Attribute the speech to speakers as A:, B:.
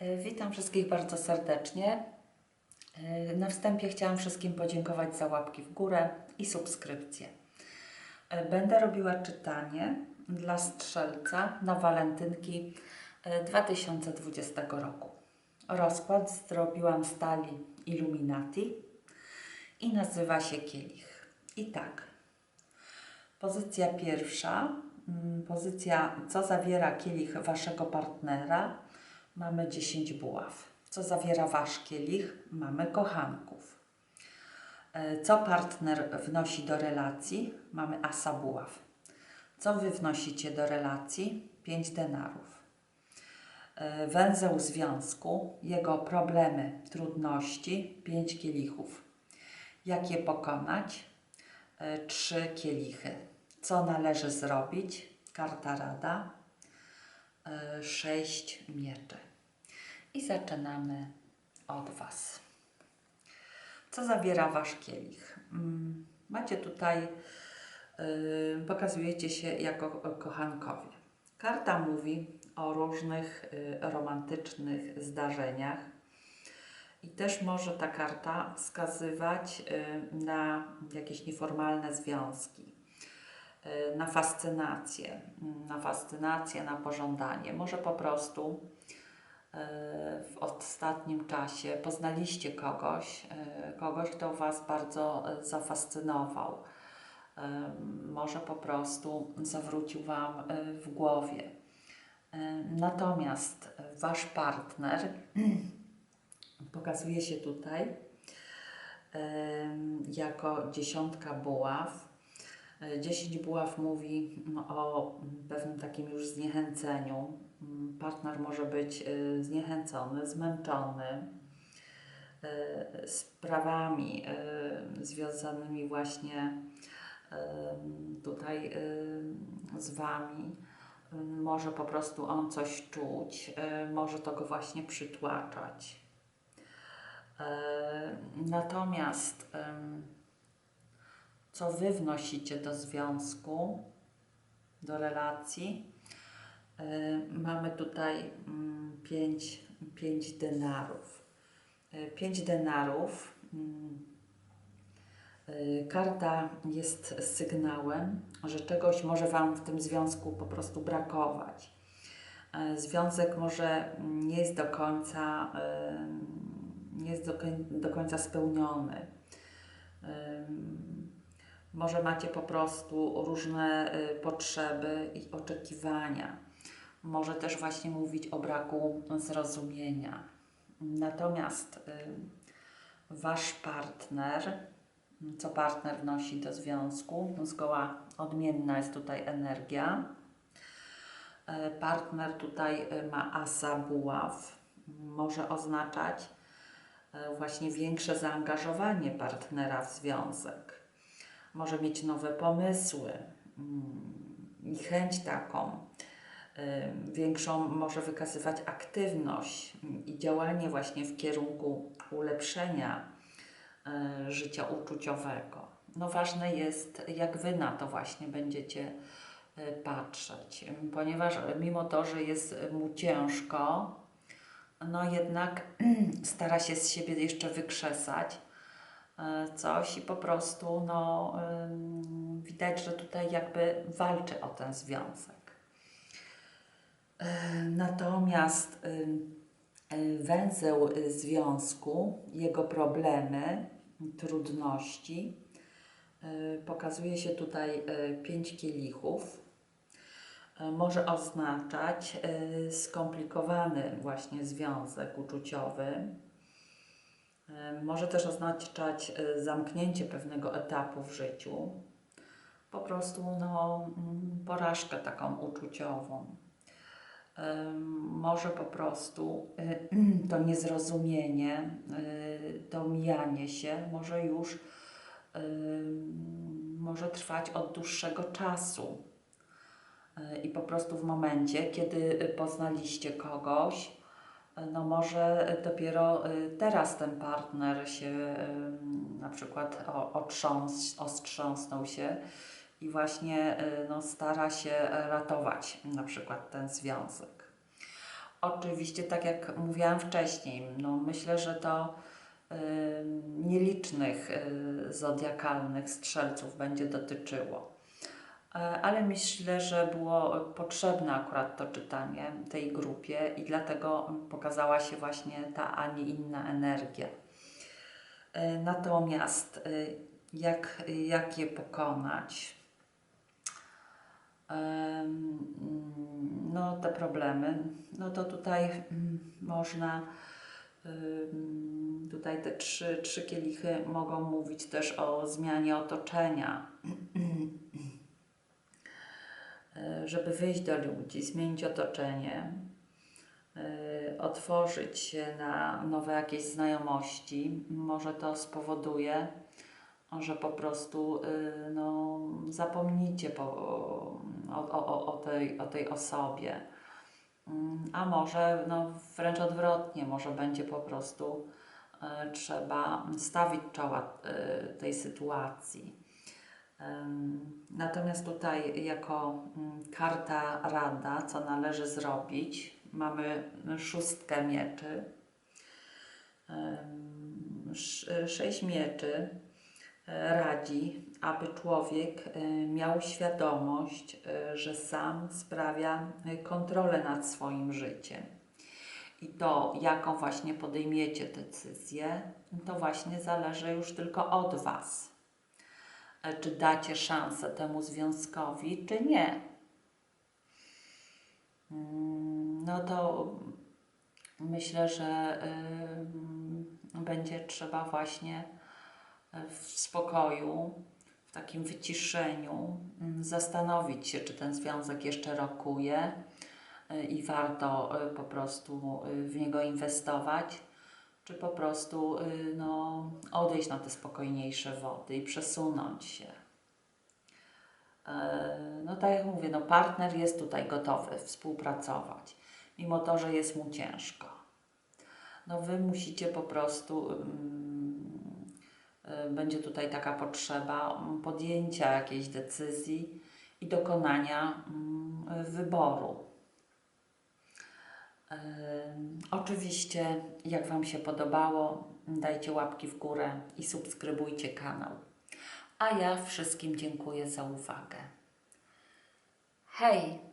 A: E, Witam wszystkich bardzo serdecznie. E, Na wstępie chciałam wszystkim podziękować za łapki w górę i subskrypcję. E, Będę robiła czytanie dla strzelca na walentynki e, 2020 roku. Rozkład zrobiłam z talii Illuminati i nazywa się Kielich. I tak, Pozycja pierwsza, mm, pozycja co zawiera kielich waszego partnera, mamy 10 buław. Co zawiera wasz kielich, mamy kochanków. E, Co partner wnosi do relacji, mamy asa buław. Co wy wnosicie do relacji, 5 denarów. E, Węzeł związku, jego problemy, trudności, 5 kielichów. Jak je pokonać? E, trzy kielichy. Co należy zrobić? Karta rada. E, Sześć mieczy. I zaczynamy od Was. Co zawiera Wasz kielich? Mm, Macie tutaj, y, pokazujecie się jako kochankowie. Karta mówi o różnych y, romantycznych zdarzeniach, i też może ta karta wskazywać y, na jakieś nieformalne związki, y, na fascynację, na fascynację, na pożądanie. Może po prostu w ostatnim czasie poznaliście kogoś, y, kogoś, kto Was bardzo y, zafascynował. Może po prostu zawrócił Wam w głowie. Natomiast Wasz partner pokazuje się tutaj jako dziesiątka buław. E, Dziesięć buław mówi mm, o pewnym takim już zniechęceniu. Mm, Partner może być e, zniechęcony, zmęczony e, sprawami e, związanymi właśnie tutaj z Wami. Może po prostu on coś czuć, może to go właśnie przytłaczać. Natomiast co wy wnosicie do związku, do relacji? E, Mamy tutaj mm, pięć, pięć denarów. E, Pięć denarów. mm, e, Karta jest sygnałem, że czegoś może Wam w tym związku po prostu brakować. Związek może nie jest do końca, nie jest do, do końca spełniony. Może macie po prostu różne y, potrzeby i oczekiwania. Może też właśnie mówić o braku zrozumienia. Natomiast y, wasz partner, co partner wnosi do związku, no zgoła odmienna jest tutaj energia. E, Partner tutaj y, ma asa buław. Może oznaczać właśnie większe zaangażowanie partnera w związek. Może mieć nowe pomysły mm, i chęć taką. y, Większą może wykazywać aktywność mm, i działanie właśnie w kierunku ulepszenia e, życia uczuciowego. No ważne jest, jak Wy na to właśnie będziecie e, patrzeć, ponieważ mimo to, że jest mu ciężko, no jednak stara się z siebie jeszcze wykrzesać coś i po prostu no, widać, że tutaj jakby walczy o ten związek. E, Natomiast e, węzeł związku, jego problemy, trudności, pokazuje się tutaj pięć kielichów. E, Może oznaczać skomplikowany właśnie związek uczuciowy. E, Może też oznaczać y, zamknięcie pewnego etapu w życiu. Po prostu no, mm, porażkę taką uczuciową. Em, Może po prostu to niezrozumienie, to mijanie się może już może trwać od dłuższego czasu. I po prostu w momencie, kiedy poznaliście kogoś, no może dopiero y, teraz ten partner się ym, na przykład otrząs, ostrząsnął się i właśnie y, no, stara się ratować na przykład ten związek. Oczywiście, tak jak mówiłam wcześniej, no myślę, że to y, nielicznych y, zodiakalnych strzelców będzie dotyczyło. E, Ale myślę, że było potrzebne akurat to czytanie tej grupie i dlatego pokazała się właśnie ta, a nie inna energia. E, Natomiast y, jak, jak je pokonać? Mm, No, te problemy, no to tutaj mm, można, ym, tutaj te trzy, trzy kielichy mogą mówić też o zmianie otoczenia, E, żeby wyjść do ludzi, zmienić otoczenie, y, otworzyć się na nowe jakieś znajomości. Może to spowoduje, że po prostu y, no, zapomnicie po, o, o, o, tej, o tej osobie. Mm, A może no, wręcz odwrotnie, może będzie po prostu trzeba stawić czoła tej sytuacji. Natomiast tutaj jako mm, karta rada, co należy zrobić, mamy szóstkę mieczy. Sześć mieczy e, radzi, aby człowiek e, miał świadomość, e, że sam sprawia kontrolę nad swoim życiem. I to, jaką właśnie podejmiecie decyzję, to właśnie zależy już tylko od Was. E, Czy dacie szansę temu związkowi, czy nie. Mm, No to myślę, że będzie trzeba właśnie e, w spokoju, w takim wyciszeniu mm, zastanowić się, czy ten związek jeszcze rokuje y, i warto po prostu w niego inwestować, czy po prostu no, odejść na te spokojniejsze wody i przesunąć się. E, No tak jak mówię, no partner jest tutaj gotowy współpracować, mimo to, że jest mu ciężko. No wy musicie po prostu, mm, y, będzie tutaj taka potrzeba mm, podjęcia jakiejś decyzji i dokonania mm, wyboru. Ym, Oczywiście, jak Wam się podobało, dajcie łapki w górę i subskrybujcie kanał. A ja wszystkim dziękuję za uwagę. Hej!